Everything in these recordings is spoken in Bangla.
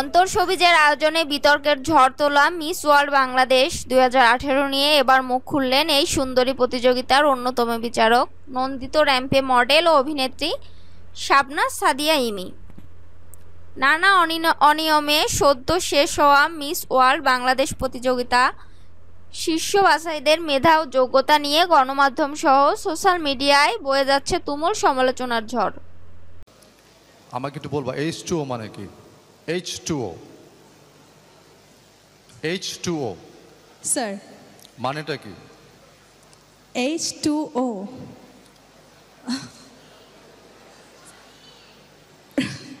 অন্তর সবিজের আয়োজনে বিতর্কের ঝড় তোলা মিস ওয়ার্ল্ড বাংলাদেশ দু হাজার আঠেরো নিয়ে এবার মুখ খুললেন এই সুন্দরী প্রতিযোগিতার অন্যতম বিচারক, নন্দিত র্যাম্পে মডেল ও অভিনেত্রী শাবনাজ সাদিয়া ইমি। নানা অনিয়মে সদ্য শেষ হওয়া মিস ওয়ার্ল্ড বাংলাদেশ প্রতিযোগিতা শীর্ষ বাছাইদের মেধা ও যোগ্যতা নিয়ে গণমাধ্যম সহ সোশ্যাল মিডিয়ায় বয়ে যাচ্ছে তুমুল সমালোচনার ঝড়। আমাকে একটু বলবা এইচ টু মানে কি? H two O H two O sir মানেটা কি? এইচ টু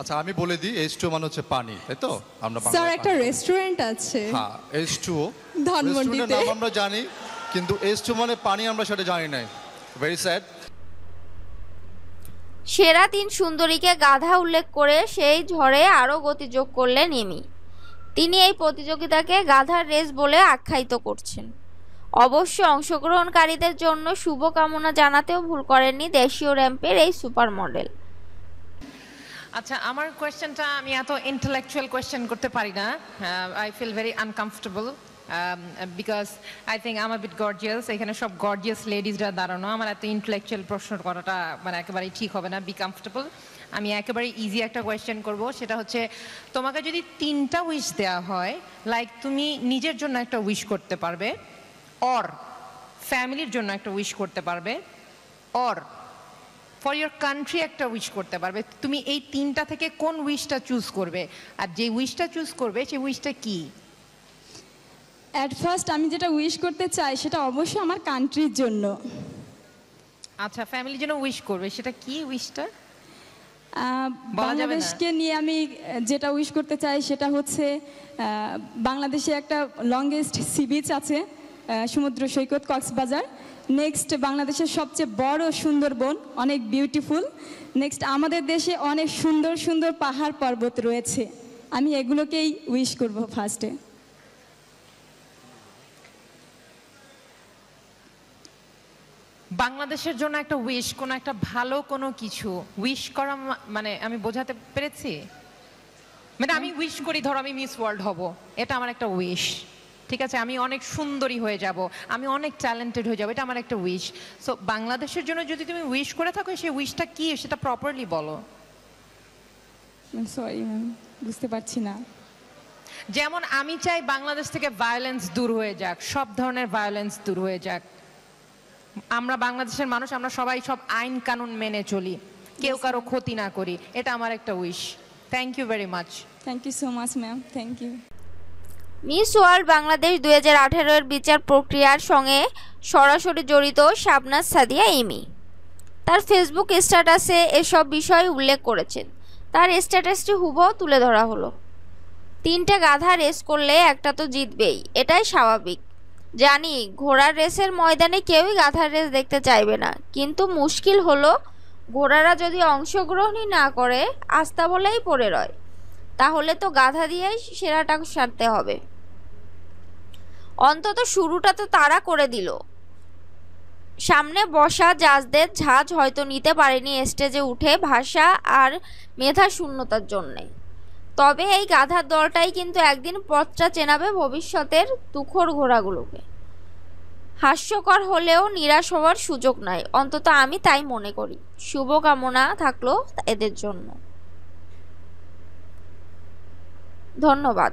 আচ্ছা আমি বলে দিই এইচ টু মানে হচ্ছে পানি তাই তো? আমরা স্যার একটা রেস্টুরেন্ট আছে। হ্যাঁ এইচ টু ও ধানমন্ডিতে। নাম আমরা জানি কিন্তু এইচ টু মানে পানি আমরা সেটা জানি নাই। ভেরি স্যাড সেরা তিন সুন্দরীকে গাধা উল্লেখ করে সেই ঝড়ে আরও গতিযোগ করলেন এমি। তিনি এই প্রতিযোগিতাকে গাধার রেস বলে আখ্যায়িত করছেন। অবশ্য অংশগ্রহণকারীদের জন্য শুভকামনা জানাতেও ভুল করেননি দেশীয় র্যাম্পের এই সুপার মডেল আচ্ছা আমার কোয়েশ্চেনটা আমি এত ইন্টেলেকচুয়াল কোয়েশ্চেন করতে পারি না। I feel very uncomfortable because I think আমার বিট গর্জিয়াস এখানে সব গর্জিয়াস লেডিসরা দাঁড়ানো। আমার এত ইন্টেলেকচুয়াল প্রশ্ন করাটা মানে একেবারেই ঠিক হবে না বি কমফর্টেবল আমি একেবারে ইজি একটা কোয়েশ্চেন করব। সেটা হচ্ছে, তোমাকে যদি তিনটা উইশ দেওয়া হয় লাইক তুমি নিজের জন্য একটা উইশ করতে পারবে অর ফ্যামিলির জন্য একটা উইশ করতে পারবে অর ফর ইয়োর কান্ট্রি একটা উইশ করতে পারবে। তুমি এই তিনটা থেকে কোন উইশটা চুজ করবে? আর যে উইশটা চুজ করবে সেই উইশটা কি? অ্যাট ফার্স্ট আমি যেটা উইশ করতে চাই সেটা অবশ্যই আমার কান্ট্রির জন্য। আচ্ছা ফ্যামিলির জন্য উইশ করবে সেটা কি উইশটা বাংলাদেশকে নিয়ে আমি যেটা উইশ করতে চাই সেটা হচ্ছে বাংলাদেশে একটা লংগেস্ট সি বিচ আছে সমুদ্র সৈকত কক্সবাজার। নেক্সট বাংলাদেশের সবচেয়ে বড় সুন্দরবন অনেক বিউটিফুল নেক্সট আমাদের দেশে অনেক সুন্দর সুন্দর পাহাড় পর্বত রয়েছে। আমি এগুলোকেই উইশ করব ফার্স্টে বাংলাদেশের জন্য একটা উইশ কোনো একটা ভালো কোনো কিছু উইশ করা মানে আমি বোঝাতে পেরেছি? মানে আমি উইশ করি, ধরো আমি মিস ওয়ার্ল্ড হব। এটা আমার একটা উইশ ঠিক আছে আমি অনেক সুন্দরী হয়ে যাব আমি অনেক ট্যালেন্টেড হয়ে যাব এটা আমার একটা উইশ সো বাংলাদেশের জন্য যদি তুমি উইশ করে থাকো সেই উইশটা কি সেটা প্রপারলি বলো। সরি ম্যাম বুঝতে পারছি না। যেমন আমি চাই বাংলাদেশ থেকে ভায়োলেন্স দূর হয়ে যাক সব ধরনের ভায়োলেন্স দূর হয়ে যাক। আমরা বাংলাদেশের মানুষ আমরা সবাই সব আইন কানুন মেনে চলি কেউ কারও ক্ষতি না করি এটা আমার একটা wish thank you very much thank you so much ma'am thank you Miss World Bangladesh দুই হাজার আঠেরোর বিচার প্রক্রিয়ার সঙ্গে সরাসরি জড়িত শাবনাজ সাদিয়া ইমি তার ফেসবুক স্ট্যাটাসে এসব বিষয় উল্লেখ করেছেন। তার স্ট্যাটাসটি হুবহু তুলে ধরা হলো। তিনটে গাধা রেস করলে একটা তো জিতবেই, এটাই স্বাভাবিক। জানি, ঘোড়ার রেসের ময়দানে কেউই গাধার রেস দেখতে চাইবে না, কিন্তু মুশকিল হলো, ঘোড়ারা যদি অংশগ্রহণই না করে আস্তা বলেই পড়ে রয়। তাহলে তো গাধা দিয়েই সেরাটা সারতে হবে। অন্তত শুরুটা তো তারা করে দিল। সামনে বসা জাজদের ঝাঁজ হয়তো নিতে পারেনি স্টেজে উঠে ভাষা আর মেধা শূন্যতার জন্যে। তবে এই গাধার দলটাই কিন্তু একদিন পথটা চেনাবে ভবিষ্যতের তুখোর ঘোড়াগুলোকে। হাস্যকর হলেও নিরাশ হওয়ার সুযোগ নাই, অন্তত আমি তাই মনে করি। শুভকামনা থাকল এদের জন্য। ধন্যবাদ।